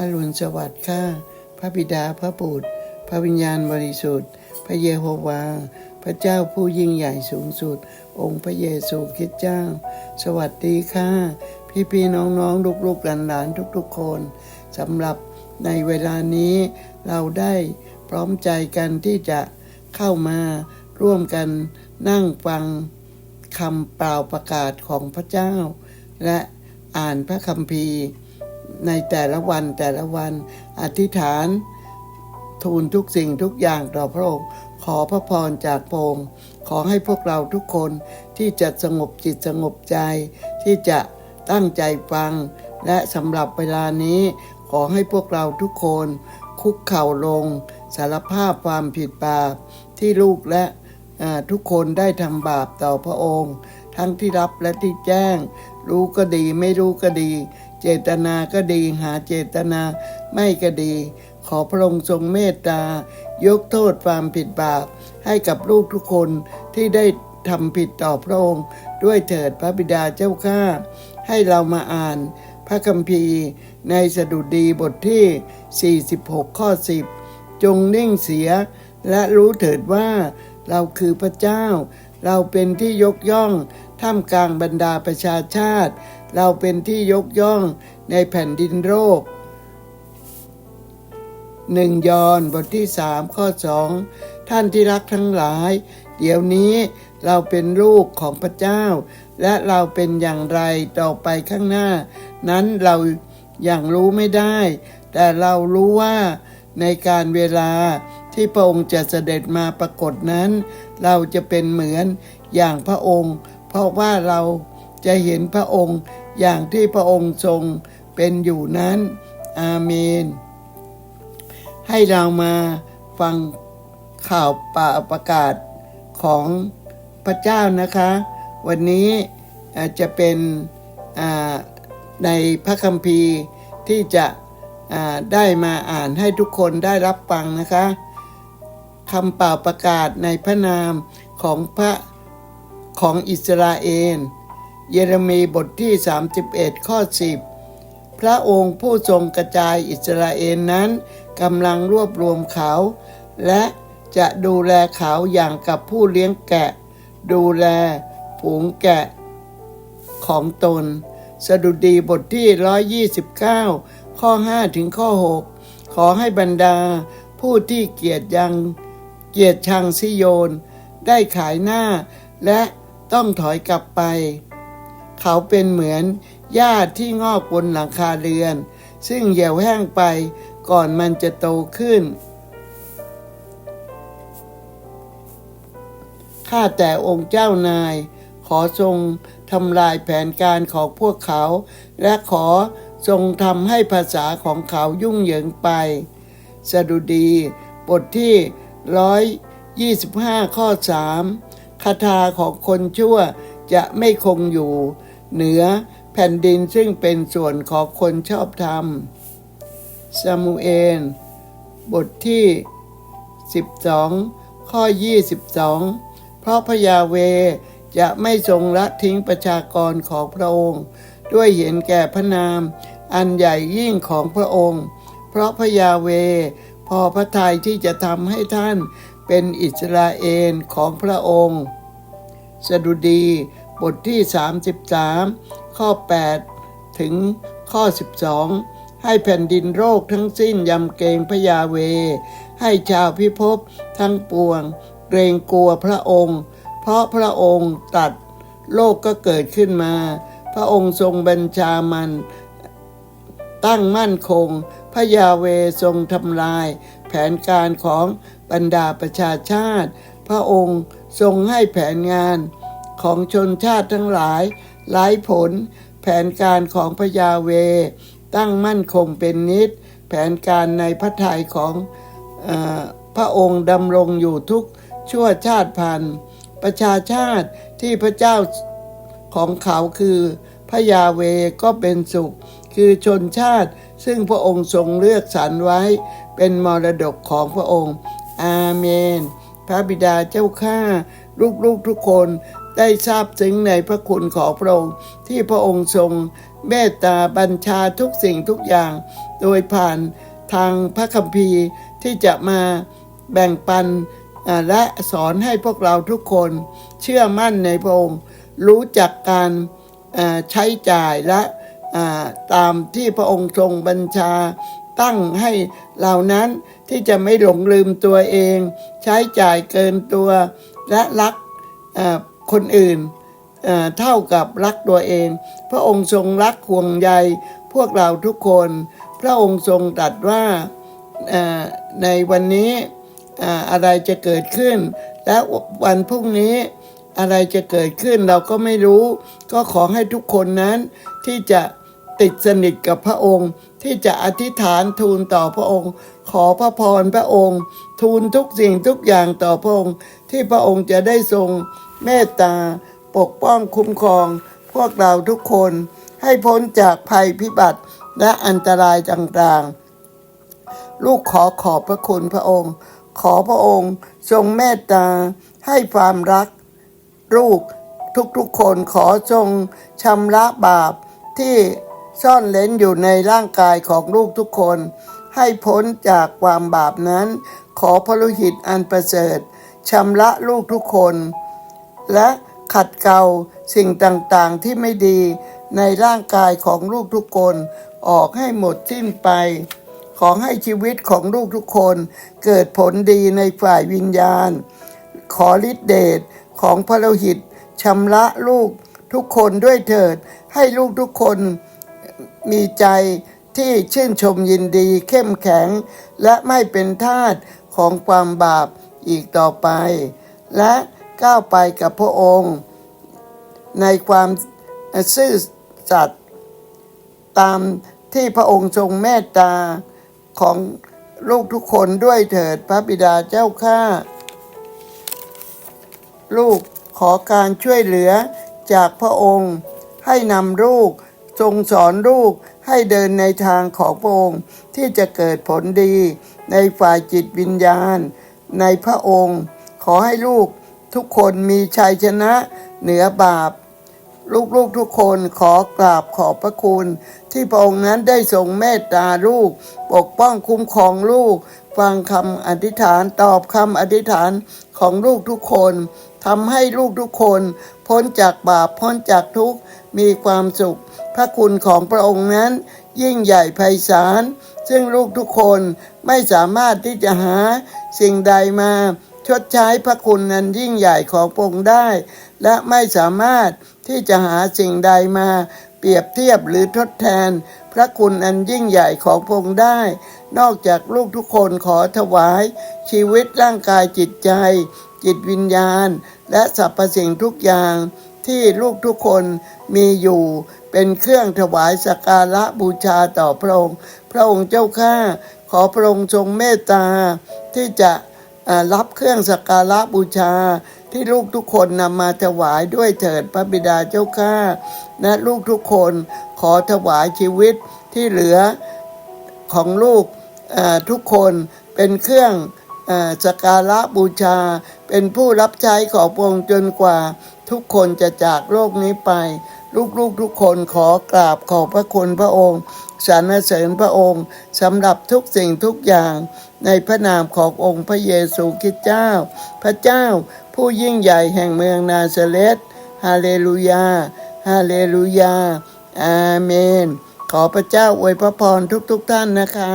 อรุณสวัสดิ์ค่ะพระบิดาพระบุตร พระวิญญาณบริสุทธิ์ พระเยโฮวา พระเจ้าผู้ยิ่งใหญ่สูงสุด องค์พระเยซูคริสต์เจ้า สวัสดีค่ะพี่พี่ๆน้องๆลูกๆหลานๆทุกๆคนสำหรับในเวลานี้เราได้พร้อมใจกันที่จะเข้ามาร่วมกันนั่งฟังคำเปล่าประกาศของพระเจ้า และอ่านพระคัมภีร์ ในแต่ละวันแต่ละวัน อธิษฐาน ทูลทุกสิ่งทุกอย่างต่อพระองค์ขอพระพรจากพระองค์ขอให้พวกเราทุกคนที่จะสงบจิตสงบใจ ที่จะตั้งใจฟัง และสำหรับเวลานี้ ขอให้พวกเราทุกคน คุกเข่าลง สารภาพความผิดบาปที่ลูกและทุกคนได้ทำบาปต่อพระองค์ ทั้งที่รับและที่แจ้ง รู้ก็ดีไม่รู้ก็ดี เจตนาก็ดีหาเจตนาไม่ก็ดี ขอพระองค์ทรงเมตตายกโทษความผิดบาปให้กับลูกทุกคนที่ได้ทำผิดต่อพระองค์ ด้วยเถิดพระบิดาเจ้าข้าให้เรามาอ่านพระคัมภีร์ในสดุดีบทที่ 46 ข้อ 10 จงนิ่งเสีย และรู้เถิดว่าเราคือพระเจ้า เราเป็นที่ยกย่อง ท่ามกลางบรรดาประชาชาติ เราเป็นที่ยกย่องในแผ่นดินโลกหนึ่งยอนบทที่สามข้อสองท่านที่รักทั้งหลาย เดี๋ยวนี้เราเป็นลูกของพระเจ้า และเราเป็นอย่างไรต่อไปข้างหน้า นั้นเราอย่างรู้ไม่ได้ แต่เรารู้ว่าในการเวลาที่พระองค์จะเสด็จมาปรากฏนั้น เราจะเป็นเหมือนอย่างพระองค์ ราะว่าเราจะเห็นพระองค์อย่างที่พระองค์ทรงเป็นอยู่นั้น อาเมน ให้เรามาฟังข่าวป่าประกาศของพระเจ้านะคะ วันนี้จะเป็นในพระคัมภีร์ที่จะได้มาอ่านให้ทุกคนได้รับฟังนะคะคำเป่าประกาศในพระนามของพระ ของอิสราเอล เยเรมีบทที่ 31 ข้อ 10 พระองค์ผู้ทรงกระจายอิสราเอลนั้นกำลังรวบรวมเขา และจะดูแลเขาอย่างกับผู้เลี้ยงแกะ ดูแลฝูงแกะของตน สดุดีบทที่ 129 ข้อ 5 ถึงข้อ 6 ขอให้บรรดาผู้ที่เกียรติยังเกียรติชังซิโยน ได้ขายหน้าและ ต้องถอยกลับไป เขาเป็นเหมือนหญ้าที่งอกบนหลังคาเรือน ซึ่งเหี่ยวแห้งไปก่อนมันจะโตขึ้น ข้าแต่องค์เจ้านาย ขอทรงทำลายแผนการของพวกเขา และขอทรงทำให้ภาษาของเขายุ่งเหยิงไป สดุดี บทที่ 125 ข้อ 3 คาถาของคนชั่วจะไม่คงอยู่ เหนือแผ่นดินซึ่งเป็นส่วนของคนชอบธรรมซามูเอล บทที่ 12 ข้อ 22 เพราะพระยาเวจะไม่ทรงละทิ้งประชากรของพระองค์ ด้วยเห็นแก่พระนาม อันใหญ่ยิ่งของพระองค์ เพราะพระยาเว พอพระทัยที่จะทำให้ท่าน เป็นอิสราเอลของพระองค์ สดุดีบทที่ 33 ข้อ 8 ถึงข้อ 12 ให้แผ่นดินโรคทั้งสิ้นยำเกรงพระยาเว ให้ชาวพิภพทั้งปวง เกรงกลัวพระองค์ เพราะพระองค์ตัดโลกก็เกิดขึ้นมา พระองค์ทรงบัญชามัน ตั้งมั่นคง พระยาเวทรงทำลาย แผนการของ บรรดาประชาชาติ พระองค์ทรงให้แผนงานของชนชาติทั้งหลายไร้ผล แผนการของพระยาเว ตั้งมั่นคงเป็นนิด แผนการในพระทัยของออพระองค์ดำรงอยู่ทุกชั่วชาติพันธุ์ ประชาชาติที่พระเจ้าของเขาคือพระยาเวก็เป็นสุข คือชนชาติซึ่งพระองค์ทรงเลือกสรรไว้เป็นมรดกของพระองค์ อาเมน พระบิดาเจ้าข้าลูกๆทุกคนได้ทราบถึงในพระคุณของพระองค์ที่พระองค์ทรงเมตตาบัญชาทุกสิ่งทุกอย่าง โดยผ่านทางพระคัมภีร์ที่จะมาแบ่งปันและสอนให้พวกเราทุกคนเชื่อมั่นในพระองค์ รู้จักการใช้จ่ายและตามที่พระองค์ทรงบัญชาตั้งให้เหล่านั้น ที่จะไม่หลงลืมตัวเอง ใช้จ่ายเกินตัว และรักคนอื่นเท่ากับรักตัวเอง พระองค์ทรงรักห่วงใยพวกเราทุกคน พระองค์ทรงตรัสว่าในวันนี้อะไรจะเกิดขึ้น และวันพรุ่งนี้อะไรจะเกิดขึ้นเราก็ไม่รู้ ก็ขอให้ทุกคนนั้นที่จะติดสนิทกับพระองค์ ที่จะอธิษฐานทูลต่อพระองค์ ขอพระพรพระองค์ ทูลทุกสิ่งทุกอย่างต่อพระองค์ ที่พระองค์จะได้ทรงเมตตาปกป้องคุ้มครอง พวกเราทุกคนให้พ้นจากภัยพิบัติและอันตรายต่างๆ ลูกขอขอบพระคุณพระองค์ ขอพระองค์ทรงเมตตาให้ความรัก ลูกทุกๆคนขอทรงชำระบาปที่ ซ่อนเล้นอยู่ในร่างกายของลูกทุกคน ให้พ้นจากความบาปนั้น ขอพระโลหิตอันประเสริฐชำระลูกทุกคน และขัดเกลาสิ่งต่างๆที่ไม่ดีในร่างกายของลูกทุกคนออกให้หมดสิ้นไป ขอให้ชีวิตของลูกทุกคนเกิดผลดีในฝ่ายวิญญาณ ขอฤทธิเดชของพระโลหิตชำระลูกทุกคนด้วยเถิด ให้ลูกทุกคน มีใจที่ชื่นชมยินดีเข้มแข็ง และไม่เป็นทาสของความบาปอีกต่อไป และก้าวไปกับพระองค์ ในความซื่อสัตย์ตามที่พระองค์ทรงเมตตาของลูกทุกคนด้วยเถิดพระบิดาเจ้าข้าลูกขอการช่วยเหลือจากพระองค์ให้นำลูก ทรงสอนลูกให้เดินในทางของพระองค์ที่จะเกิดผลดี ในฝ่ายจิตวิญญาณ ในพระองค์ ขอให้ลูกทุกคนมีชัยชนะเหนือบาป ลูกๆทุกคนขอกราบขอบพระคุณ ที่พระองค์นั้นได้ทรงเมตตาลูก ปกป้องคุ้มครองลูก ฟังคำอธิษฐานตอบคำอธิษฐานของลูกทุกคน ทำให้ลูกทุกคนพ้นจากบาปพ้นจากทุกข์มีความสุข พระคุณของพระองค์นั้น ยิ่งใหญ่ไพศาลซึ่งลูกทุกคนไม่สามารถที่จะหาสิ่งใดมาชดใช้พระคุณนั้นยิ่งใหญ่ของพระองค์ได้ และไม่สามารถที่จะหาสิ่งใดมา เปรียบเทียบหรือทดแทน พระคุณอันยิ่งใหญ่ของพระองค์ได้ นอกจากลูกทุกคนขอถวาย ชีวิตร่างกายจิตใจ จิตวิญญาณ และสรรพสิ่งทุกอย่างที่ลูกทุกคนมีอยู่เป็นเครื่องถวายสักการะบูชาต่อพระองค์ พระองค์เจ้าข้าขอพระองค์ทรงเมตตา ที่จะรับเครื่องสักการะบูชาที่ลูกทุกคนนำมาถวายด้วยเถิดพระบิดาเจ้าข้าและลูกทุกคนขอถวายชีวิตที่เหลือของลูกทุกคนเป็นเครื่องอสักการะบูชา เป็นผู้รับใช้ของพระองค์จนกว่าทุกคนจะจากโลกนี้ไป ลูกๆทุกคนขอกราบขอบพระคุณพระองค์สรรเสริญพระองค์สำหรับทุกสิ่งทุกอย่าง ในพระนามขององค์พระเยซูคริสต์เจ้า พระเจ้าผู้ยิ่งใหญ่แห่งเมืองนาซาเรตฮาเลลูยา ฮาเลลูยา อาเมน ขอพระเจ้าอวยพระพรทุกๆทท่านนะคะ